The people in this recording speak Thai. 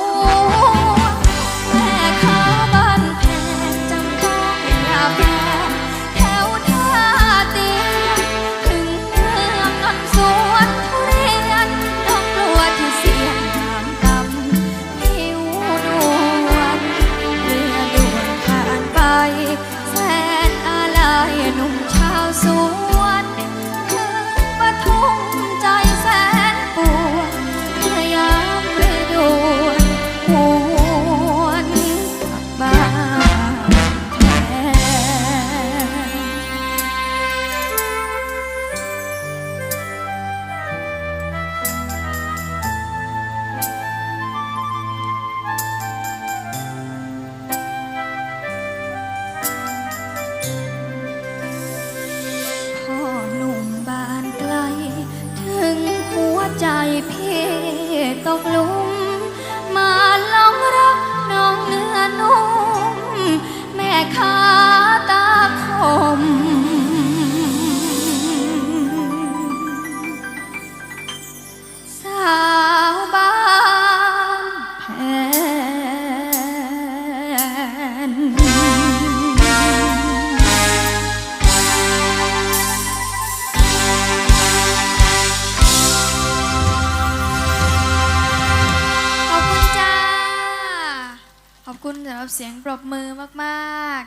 哦 ใจพี่ตกลุม มาลองรักน้องเนื้อนุ่ม แม่ค้าตาคม คุณสำหรับเสียงปรบมือมาก